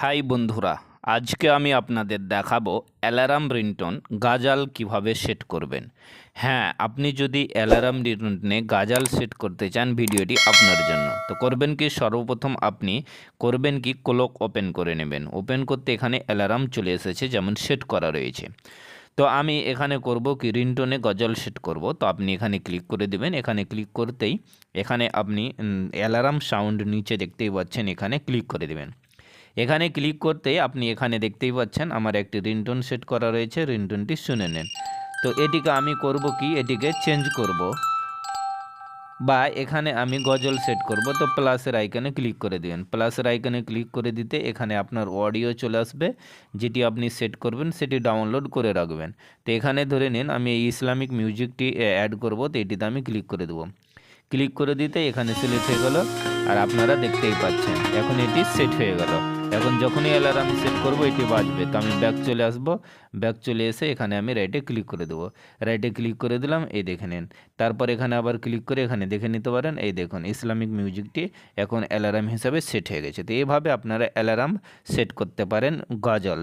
High বন্ধুরা, আজকে আমি আপনাদের দেখাবো অ্যালার্ম রিংটোন গাজাল কীভাবে সেট করবেন। হ্যাঁ আপনি যদি অ্যালার্ম রিংটোনে গাজাল সেট করতে চান ভিডিওটি আপনার জন্য, তো করবেন কি? সর্বপ্রথম আপনি করবেন কি? ক্লক ওপেন করে নেবেন। ওপেন করতে এখানে অ্যালার্ম চলে এসেছে, যেমন সেট করা রয়েছে। তো আমি এখানে করব কি? রিংটোনে গজল সেট করব। তো আপনি এখানে ক্লিক করে দিবেন। এখানে ক্লিক করতেই এখানে আপনি অ্যালার্ম সাউন্ড নিচে দেখতেই পাচ্ছেন, এখানে ক্লিক করে দিবেন। এখানে ক্লিক করতে আপনি এখানে দেখতেই পাচ্ছেন আমার একটি রিংটোন সেট করা রয়েছে, রিংটোনটি শুনে নেন। তো এটিকে আমি করব কি? এটিকে চেঞ্জ করব। বা এখানে আমি গজল সেট করব, তো প্লাসের আইকনে ক্লিক করে দিবেন। প্লাসের আইকনে ক্লিক করে দিতে এখানে আপনার অডিও চলে আসবে, যেটি আপনি সেট করবেন, সেটি ডাউনলোড করে রাখবেন। তো এখানে ধরে নিন, আমি এই ইসলামিক মিউজিকটি অ্যাড করব, তো এটিতে আমি ক্লিক করে দেবো। ক্লিক করে দিতে এখানে সিলেক্ট হয়ে গেল, আর আপনারা দেখতেই পাচ্ছেন, এখন এটি সেট হয়ে গেল। এখন যখনই অ্যালার্ম সেট করব, এটি বাজবে। তো আমি ব্যাক চলে আসব। ব্যাক চলে এসে এখানে আমি রাইটে ক্লিক করে দেবো। রাইটে ক্লিক করে দিলাম, এই দেখে নিন। তারপর এখানে আবার ক্লিক করে এখানে দেখে নিতে পারেন, এই দেখুন ইসলামিক মিউজিকটি এখন অ্যালার্ম হিসাবে সেট হয়ে গেছে। তো এইভাবে আপনারা অ্যালার্ম সেট করতে পারেন, গজল।